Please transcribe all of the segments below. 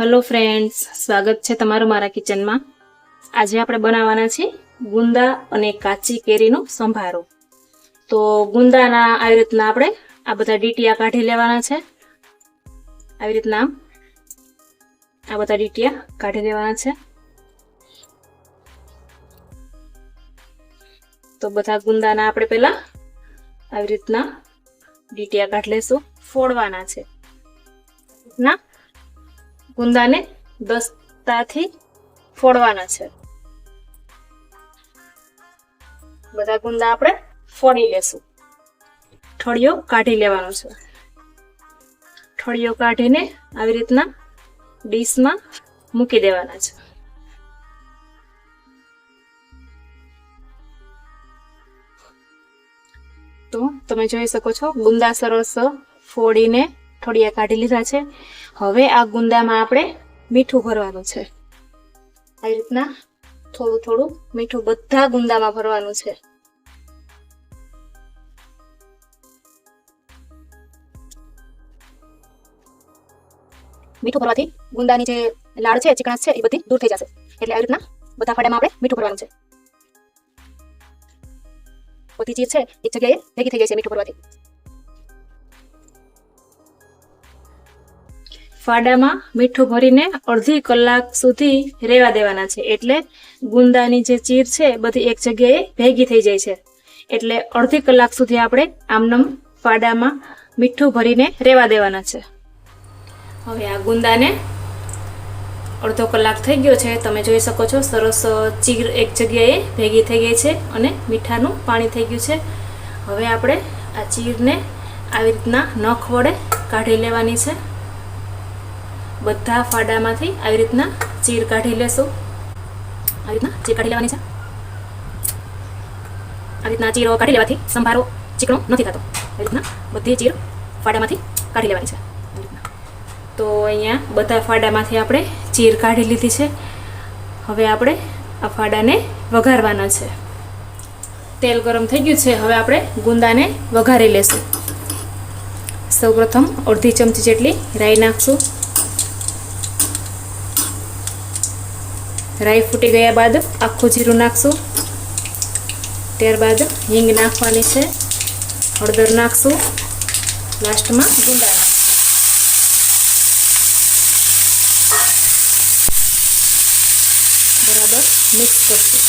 Hello friends સ્વાગત છે તમારું મારા કિચનમાં આજે આપણે બનાવવાના છે ગુંદા અને કાચી કેરીનો સંભારો. તો ગુંદાના આવી રીતના આપણે આ બધા ડીટીયા કાઢી લેવાના છે. આવી રીતના આ બધા ડીટીયા કાઢી લેવાના છે. તો બધા ગુંદાના આપણે પહેલા આવી રીતના ડીટીયા કાઢી લેશું. ફોડવાના છે. ના? ગુંદાને દસ્તાથી ફોડવાના છે. બધા ગુંદા આપણે ફોડી લેશું. ઠળિયો કાઢી લેવાનો છે. ઠળિયો કાઢીને આવી રીતના ડીશમાં મૂકી દેવાના છે. તો તમે જોઈ શકો છો, ગુંદા સરસ ફોડીને ઠળિયા કાઢી લીધા છે. હવે આ ગુંદામાં આપણે મીઠું ભરવાનું છે. આવી રીતના થોડું થોડું મીઠું બધા ગુંદામાં ભરવાનું છે. મીઠું ભરવાથી ગુંદાની જે લાળ છે, ચીકણાશ છે, એ બધી દૂર થઈ જશે. એટલે આવી રીતના બધા ફાડામાં આપણે મીઠું ભરવાનું છે. બધી ચીજ છે, એક જગ્યાએ ભેગી થઈ જાય છે મીઠું ભરવાથી. ફાડામાં મીઠું ભરીને અડધી કલાક સુધી રેવા દેવાના છે. એટલે ગુંદાની જે ચીર છે, બધી એક જગ્યાએ ભેગી થઈ જાય છે. એટલે અડધી કલાક સુધી આપણે આમનમ ફાડામાં મીઠું ભરીને રેવા દેવાના છે. હવે આ ગુંદાને અડધો કલાક થઈ ગયો છે. તમે જોઈ શકો છો, સરસ ચીર એક જગ્યાએ ભેગી થઈ ગઈ છે અને મીઠાનું પાણી થઈ ગયું છે. હવે આપણે આ ચીરને આવી રીતના નખ વડે કાઢી લેવાની છે. બધા ફાડામાંથી આવી રીતના ચીર કાઢી લેશું. આવી રીતના ચીર કાઢી લેવાની છે. આવી રીતના ચીરો કાઢી લેવાથી સંભારો ચીકણો નથી થતો. આવી રીતના બધી ચીર ફાડામાંથી કાઢી લેવાની છે. તો અહીંયા બધા ફાડામાંથી આપણે ચીર કાઢી લીધી છે. હવે આપણે આ ફાડાને વઘારવાના છે. તેલ ગરમ થઈ ગયું છે. હવે આપણે ગુંદાને વઘારી લેશું. સૌપ્રથમ અડધી ચમચી જેટલી રાઈ નાખશું. રાઈ ફૂટી ગયા બાદ આખું જીરું નાખશું. ત્યારબાદ હિંગ નાખવાની છે. હળદર નાખશું. લાસ્ટમાં ગુંડા બરાબર મિક્સ કરશું.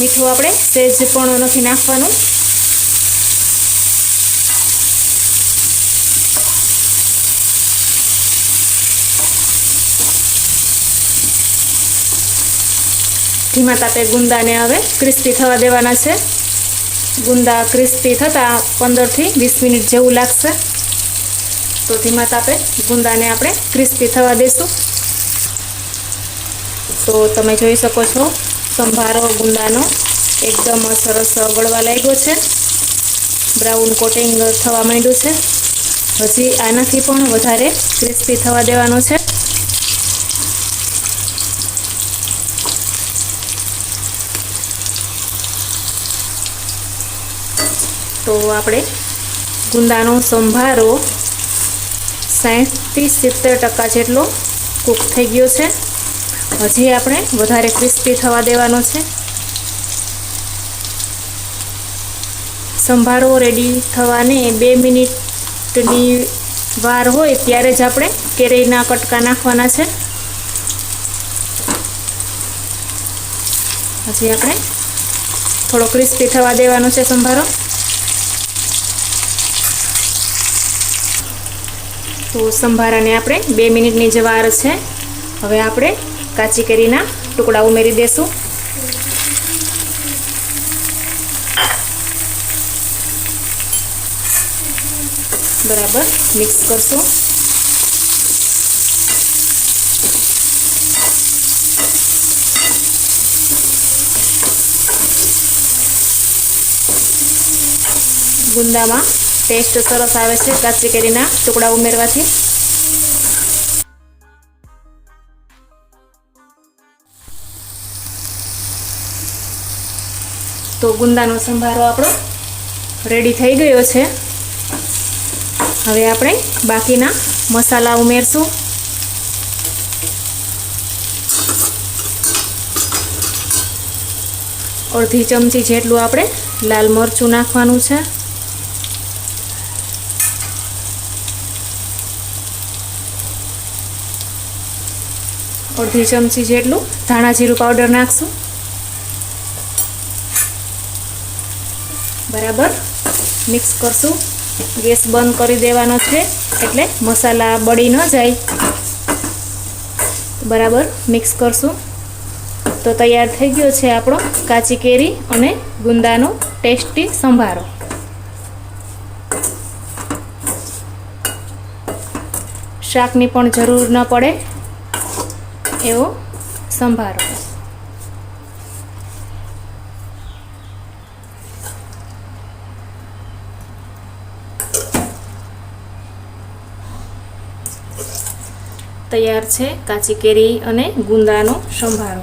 મીઠું આપણે સેજ પણ નથી નાખવાનું. ધીમા તાપે ગુંદાને હવે ક્રિસ્પી થવા દેવાના છે. ગુંદા ક્રિસ્પી થતાં પંદરથી વીસ મિનિટ જેવું લાગશે. તો ધીમા તાપે ગુંદાને આપણે ક્રિસ્પી થવા દઈશું તો તમે જોઈ શકો છો, સંભારો ગુંદાનો એકદમ સરસ ગળવા લાગ્યો છે. બ્રાઉન કોટિંગ થવા માંડ્યું છે. હજી આનાથી પણ વધારે ક્રિસ્પી થવા દેવાનો છે. તો આપણે ગુંદાનો સંભારો સાહીઠથી સિત્તેર ટકા જેટલો કૂક થઈ ગયો છે. હજી આપણે વધારે ક્રિસ્પી થવા દેવાનો છે. સંભારો રેડી થવાને બે મિનિટની વાર હોય ત્યારે જ આપણે કેરીના કટકા નાખવાના છે. હજી આપણે થોડો ક્રિસ્પી થવા દેવાનો છે સંભારો. તો સંભારાને આપણે બે મિનિટની જવાર વાર છે. હવે આપણે કાચી કેરીના ટુકડા ઉમેરી દેશું. બરાબર, મિક્સ કરશું. ગુંદામાં ટેસ્ટ સરસ આવે છે કાચી કેરીના ટુકડા ઉમેરવાથી. તો ગુંદાનો સંભારો આપણો રેડી થઈ ગયો છે. હવે આપણે બાકીના મસાલા ઉમેરશું. અડધી ચમચી જેટલું આપણે લાલ મરચું નાખવાનું છે. અડધી ચમચી જેટલું ધાણા જીરું પાવડર નાખશું. બરાબર. મિક્સ કરશું. ગેસ બંધ કરી દેવાનો છે એટલે મસાલા બળી ન જાય. બરાબર. મિક્સ કરશું. તો તૈયાર થઈ ગયો છે આપણો કાચી કેરી અને ગુંદાનો ટેસ્ટી સંભારો. શાકની પણ જરૂર ન પડે. એવો? સંભારો. તૈયાર છે કાચી કેરી અને ગુંદાનો સંભારો.